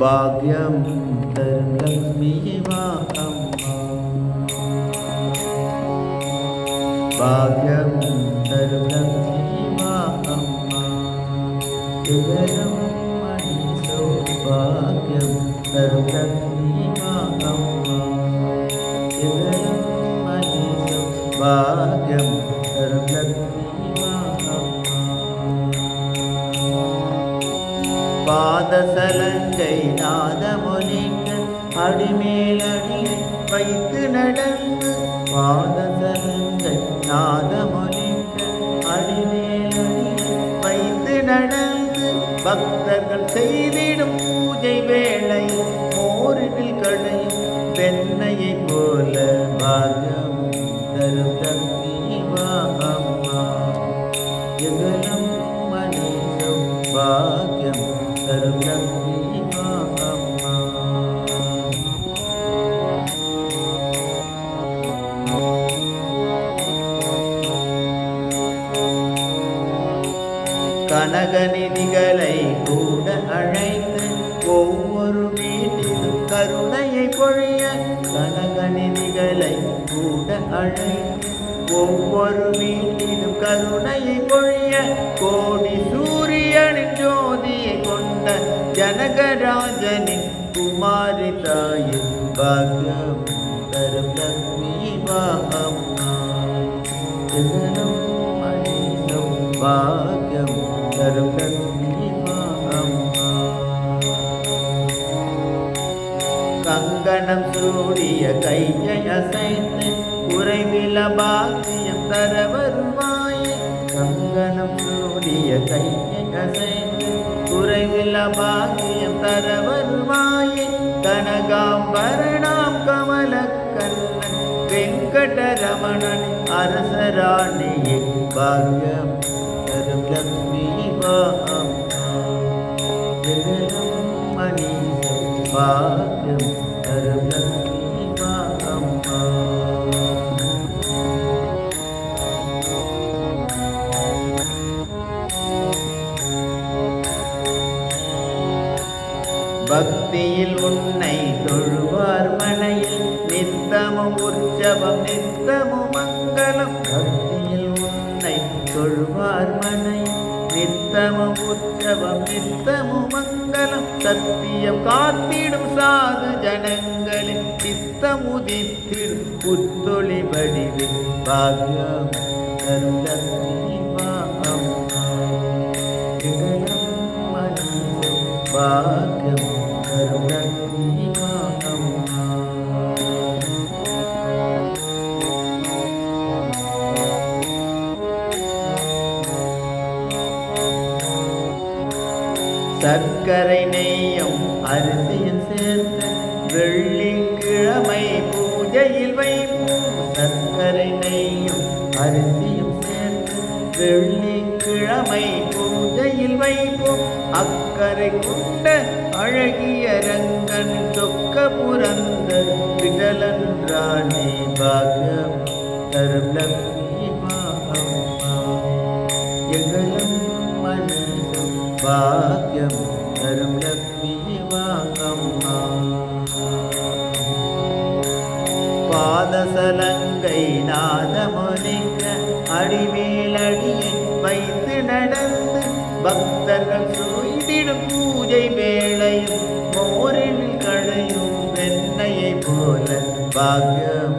భాగ్యం తరం లక్ష్మీ వాకమ్మ భాగ్యం తరం లక్ష్మీ వాకమ్మ జగరం మణి సౌభాగ్యం తరం లక్ష్మీ వాకమ్మ జగరం మణి సౌభాగ్యం பாத சலங்கை நாதமொலிக்க அடிமேலடி வைத்து நடந்து பாத சலங்கை நாதமொலிக்க அடிமேலடி வைத்து நடந்து பக்தர்கள் செய்திடும் கனகநிதிகளை கூட அழைத்து ஒவ்வொரு வீட்டிலும் கருணையை பொழிய கனகநிதிகளை கூட அழைத்து ஒவ்வொரு வீட்டிலும் கருணையை பொழிய கோடி சூரியனின் ஜோதியை கொண்ட ஜனகராஜனின் குமாரி தாயின் பாகம் தரும் கங்கணம் சூடிய கையை அசைத்து குறைவில பாக்கியம் தர வருவாயே கங்கணம் சூடிய கையை அசைத்து குறைவில பாக்கியம் தர வருவாயே கனகாம்பரணாம் கமல கண்ணன் வெங்கடரமணன் அரசராணியே பாக்கியம் தரும் லக்ஷ்மி வா மணி பாக்கியம் பக்தியில் உன்னை தொழுவார் மனையில் நித்தமும் உற்சவம் நித்தமும் மங்களம். பக்தியில் உன்னை தொழுவார் மனையில் நித்தமும் உற்சவம் நித்தமும் மங்களம். சத்தியம் காத்திடும் சாது ஜனங்களின் சித்தம் உதித்திடும் புத்தொளி பாகம் பாகம் சர்க்கரை நெய்யம் அரிசியில் சேர்த்த வெள்ளிக்கிழமை பூஜையில் வைப்போம். சர்க்கரை நெய்யம் அரிசியும் சேர்த்து வெள்ளிக்கிழமை பூஜையில் வைப்போம். அக்கறை கொண்ட அழகிய ரங்கன் சொக்க புரந்த விடலன்றானே பாகம். தரும் லக்ஷ்மி எங்கள் அம்மா எங்களும் மனிதம் பாக்கியம் தரும் லக்ஷ்மி வா பாதசலங்கை நாதமொலிக்க அடிமேலடியை வைத்து நடந்து பக்தர்கள் சூழ்ந்திடும் பூஜை வேளையும் மோரில் கழையும் வெண்ணையை போல பாக்யம்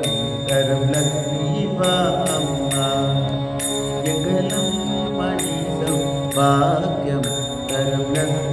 தரும் லக்ஷ்மி வா அம்மா எங்களும் மனிதம் பாக்கியம் ولم